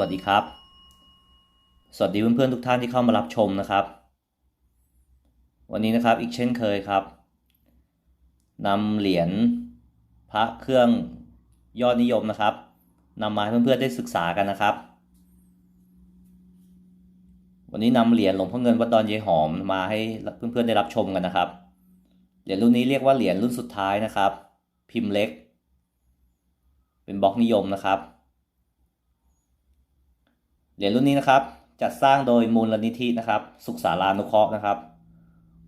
วัสดีครับ สวัสดีเพื่อนๆทุกท่านที่เข้ามารับชมนะครับ วันนี้นะครับอีกเช่นเคยครับนำเหรียญพระเครื่องยอดนิยมนะครับนำมาให้เพื่อนๆได้ศึกษากันนะครับ วันนี้นำเหรียญหลวงพ่อเงินวัดดอนเยหอมมาให้เพื่อนๆได้รับชมกันนะครับ เหรียญรุ่นนี้เรียกว่าเหรียญรุ่นสุดท้ายนะครับ พิมพ์เล็ก เป็นบล็อกนิยมนะครับ เหรียญรุ่นนี้นะครับ จัดสร้างโดยมูลนิธินะครับ สุขสารานุเคราะห์นะครับ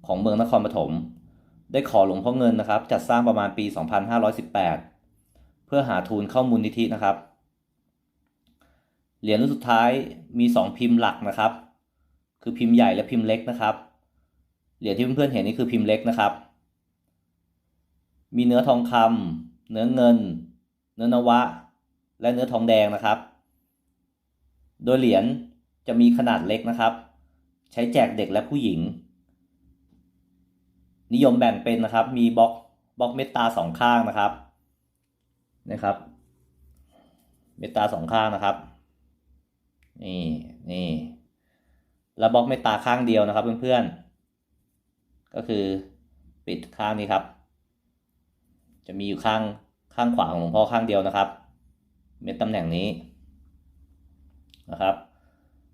ของเมืองนครปฐมได้ขอหลวงพ่อเงินนะครับ จัดสร้างประมาณปี 2518 เพื่อหาทุนเข้ามูลนิธินะครับ เหรียญรุ่นสุดท้ายมี 2 พิมพ์หลักนะครับ คือพิมพ์ใหญ่และพิมพ์เล็กนะครับ เหรียญที่เพื่อนๆเห็นนี่คือพิมพ์เล็กนะครับ มีเนื้อทองคำเนื้อเงิน เนื้อนวะ และเนื้อทองแดงนะครับ โดยเหรียญจะมีขนาดเล็กนะครับ ใช้แจกเด็กและผู้หญิง นิยมแบ่งเป็นนะครับ มีบล็อกบล็อกเมตตาสองข้างนะครับนะครับ เมตตาสองข้างนะครับ นี่นี่แล้วบล็อกเมตตาข้างเดียวนะครับเพื่อนๆ ก็คือปิดข้างนี้ครับ จะมีอยู่ข้างข้างขวาของหลวงพ่อข้างเดียวนะครับ เม็ดตำแหน่งนี้ นะครับ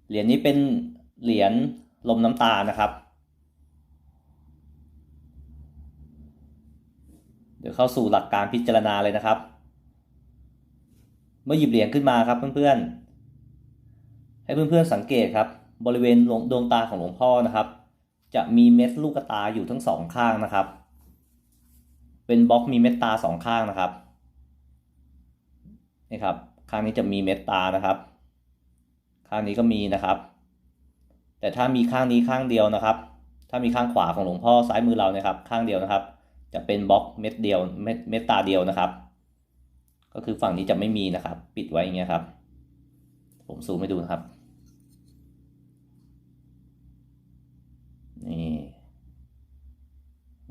เหรียญนี้เป็นเหรียญลมน้ำตานะครับ เดี๋ยวเข้าสู่หลักการพิจารณาเลยนะครับ เมื่อหยิบเหรียญขึ้นมาครับเพื่อนๆ ให้เพื่อนๆสังเกตครับ บริเวณดวงตาของหลวงพ่อนะครับ จะมีเม็ดลูกตาอยู่ทั้งสองข้างนะครับ เป็นบล็อกมีเม็ดตาสองข้างนะครับนี่ครับข้างนี้จะมีเม็ดตานะครับ ข้างนี้ก็มีนะครับ แต่ถ้ามีข้างนี้ข้างเดียวนะครับ ถ้ามีข้างขวาของหลวงพ่อซ้ายมือเราเนี่ยครับ ข้างเดียวนะครับ จะเป็นบล็อกเม็ดเดียวเม็ดเม็ดตาเดียวนะครับ ก็คือฝั่งนี้จะไม่มีนะครับ ปิดไว้อย่างเงี้ยครับ ผมซูมให้ดูนะครับนี่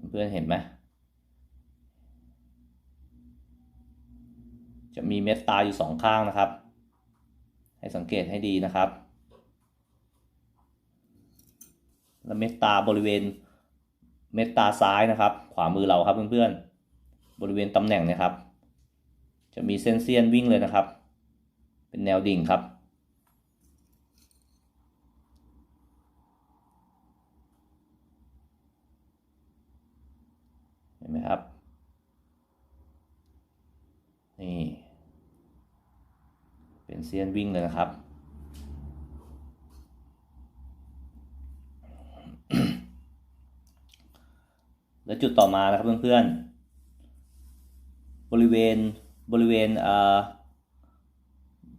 เพื่อนเห็นไหมจะมีเม็ดตาอยู่สองข้างนะครับ ให้สังเกตให้ดีนะครับและเม็ดตาบริเวณเม็ดตาซ้ายนะครับ ขวามือเราครับเพื่อนๆ บริเวณตำแหน่งนะครับ จะมีเส้นเสี้ยนวิ่งเลยนะครับ เป็นแนวดิ่งครับ เห็นไหมครับ นี่ เป็นเซียนวิ่งเลยนะครับแล้วจุดต่อมานะครับเพื่อนๆ บริเวณบริเวณเอ่อ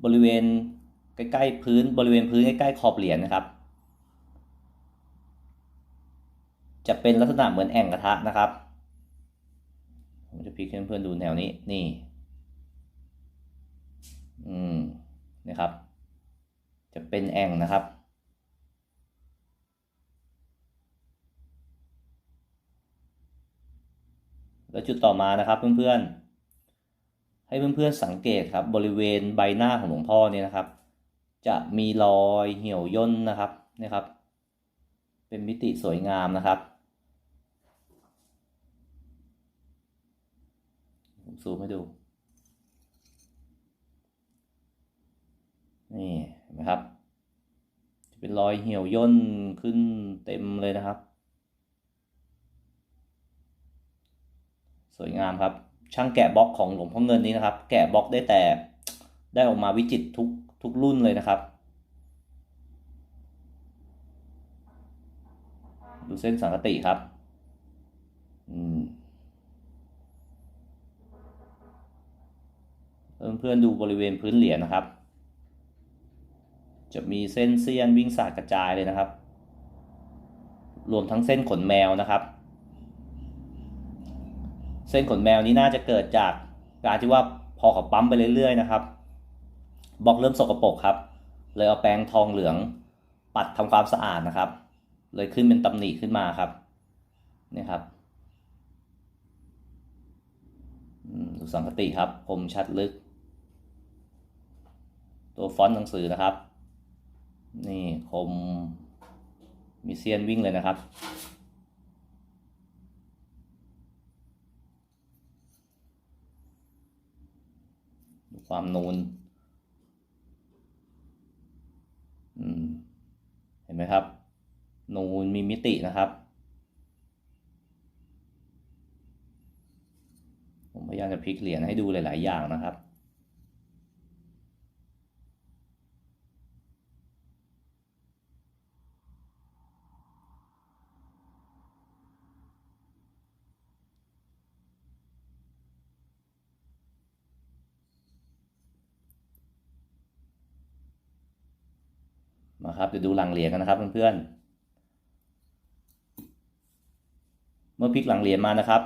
บริเวณใกล้ๆพื้นบริเวณพื้นใกล้ๆขอบเหรียญนะครับ จะเป็นลักษณะเหมือนแอ่งกระทะนะครับ ผมจะพลิกให้เพื่อนๆดูแนวนี้นี่ อืม นะครับ จะเป็นแอ่งนะครับ แล้วจุดต่อมานะครับเพื่อนๆ ให้เพื่อนๆสังเกตครับบริเวณใบหน้าของหลวงพ่อเนี่ยนะครับ จะมีรอยเหี่ยวย่นนะครับนะครับ เป็นมิติสวยงามนะครับผมซูมให้ดู นี่เห็นไหมครับ จะเป็นรอยเหี่ยวย่นขึ้นเต็มเลยนะครับ สวยงามครับ ช่างแกะบล็อกของหลวงพ่อเงินนี้นะครับ แกะบล็อกได้แต่ได้ออกมาวิจิตทุกทุกรุ่นเลยนะครับ ดูเส้นสังกติครับเพื่อนๆดูบริเวณพื้นเหรียญนะครับ จะมีเส้นเสี้ยนวิ่งสาดกระจายเลยนะครับ รวมทั้งเส้นขนแมวนะครับ เส้นขนแมวนี้น่าจะเกิดจากการที่ว่าพอเขาปั๊มไปเรื่อยๆนะครับบล็อกเริ่มสกปรกครับ เลยเอาแปรงทองเหลืองปัดทำความสะอาดนะครับ เลยขึ้นเป็นตำหนิขึ้นมาครับนี่ครับดูสังกติครับคมชัดลึก ตัวฟอนต์หนังสือนะครับ นี่คมมีเซียนวิ่งเลยนะครับดูความนูนเห็นไหมครับ นูนมีมิตินะครับ ผมพยายามจะพลิกเหรียญให้ดูหลาย ๆ อย่างนะครับ มาครับเดี๋ยวดูหลังเหรียญกันนะครับเพื่อนๆเมื่อพลิกหลังเหรียญมานะครับ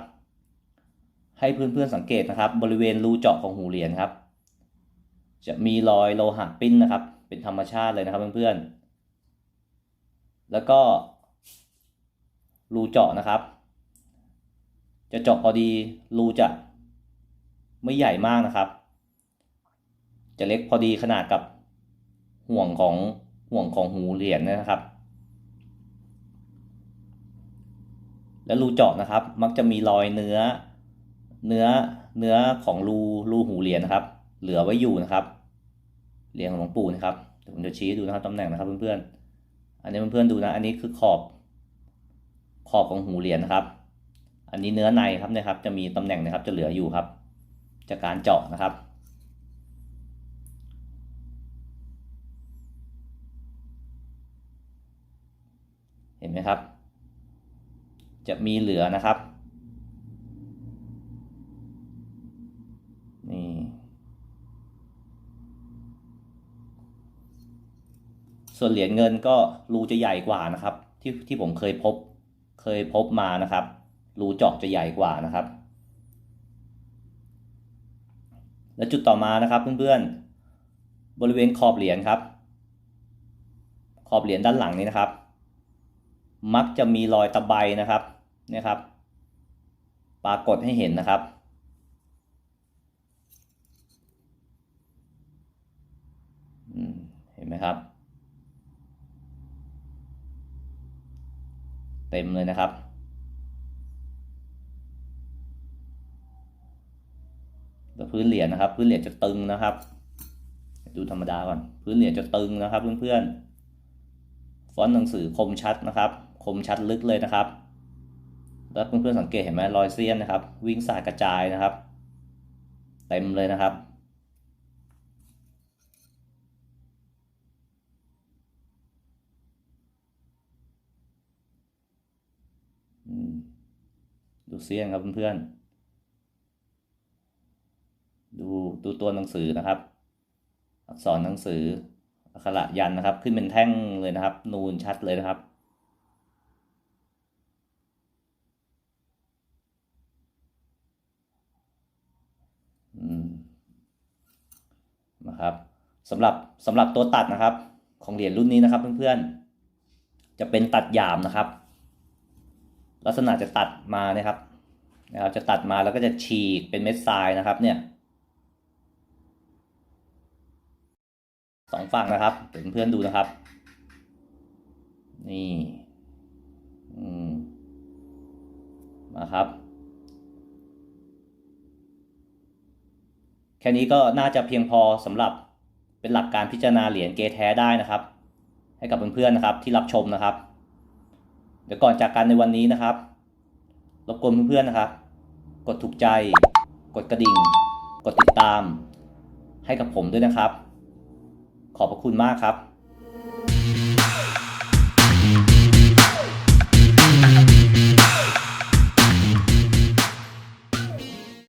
ให้เพื่อนๆสังเกตนะครับ บริเวณรูเจาะของหูเหรียญครับ จะมีรอยโลหะปิ้นนะครับ เป็นธรรมชาติเลยนะครับเพื่อนๆแล้วก็รูเจาะนะครับ จะเจาะพอดีรูจะไม่ใหญ่มากนะครับ จะเล็กพอดีขนาดกับห่วงของ ห่วงของหูเหรียญนะครับ และรูเจาะนะครับ มักจะมีรอยเนื้อ เนื้อเนื้อของรูรูหูเหรียญนะครับ เหลือไว้อยู่นะครับเหรียญของหลวงปู่นะครับเดี๋ยวผมจะชี้ให้ดูนะครับตำแหน่งนะครับเพื่อนๆอันนี้เพื่อนๆดูนะ อันนี้คือขอบขอบของหูเหรียญนะครับ อันนี้เนื้อในครับนะครับ จะมีตำแหน่งนะครับ จะเหลืออยู่ครับ จากการเจาะนะครับ นไหมครับ จะมีเหลือนะครับ นี่ ส่วนเหรียญเงินก็รูจะใหญ่กว่านะครับ ที่ที่ผมเคยพบเคยพบมานะครับรูเจาะจะใหญ่กว่านะครับ และจุดต่อมานะครับเพื่อนๆบริเวณขอบเหรียญครับ ขอบเหรียญด้านหลังนี้นะครับ มักจะมีรอยตะไบนะครับเนี่ยครับ ปรากฏให้เห็นนะครับ เห็นไหมครับ เต็มเลยนะครับแล้วพื้นเหรียญนะครับ พื้นเหรียญจะตึงนะครับ ดูธรรมดาก่อน พื้นเหรียญจะตึงนะครับเพื่อนๆ ฟอนต์หนังสือคมชัดนะครับ คมชัดลึกเลยนะครับ แล้วเพื่อนๆสังเกตเห็นไหมรอยเสี้ยนนะครับ วิ่งสายกระจายนะครับ เต็มเลยนะครับดูเสี้ยนครับเพื่อนๆ ดูดูตัวหนังสือนะครับ อักษรหนังสือ อักขระยันนะครับ ขึ้นเป็นแท่งเลยนะครับ นูนชัดเลยนะครับ อืมนะครับสำหรับสำหรับตัวตัดนะครับ ของเหรียญรุ่นนี้นะครับเพื่อนๆ จะเป็นตัดหยามนะครับ ลักษณะจะตัดมานะครับนะครับจะตัดมาแล้วก็จะฉีกเป็นเม็ดทรายนะครับเนี่ย สองฝั่งนะครับเดี๋ยวเพื่อนดูนะครับ นี่อืมมาครับ แค่นี้ก็น่าจะเพียงพอสำหรับเป็นหลักการพิจารณาเหรียญเกแท้ได้นะครับ ให้กับเพื่อนๆนะครับที่รับชมนะครับ เดี๋ยวก่อนจากกันในวันนี้นะครับรบกวนเพื่อนๆนะครับ กดถูกใจ กดกระดิ่ง กดติดตาม ให้กับผมด้วยนะครับ ขอบพระคุณมากครับ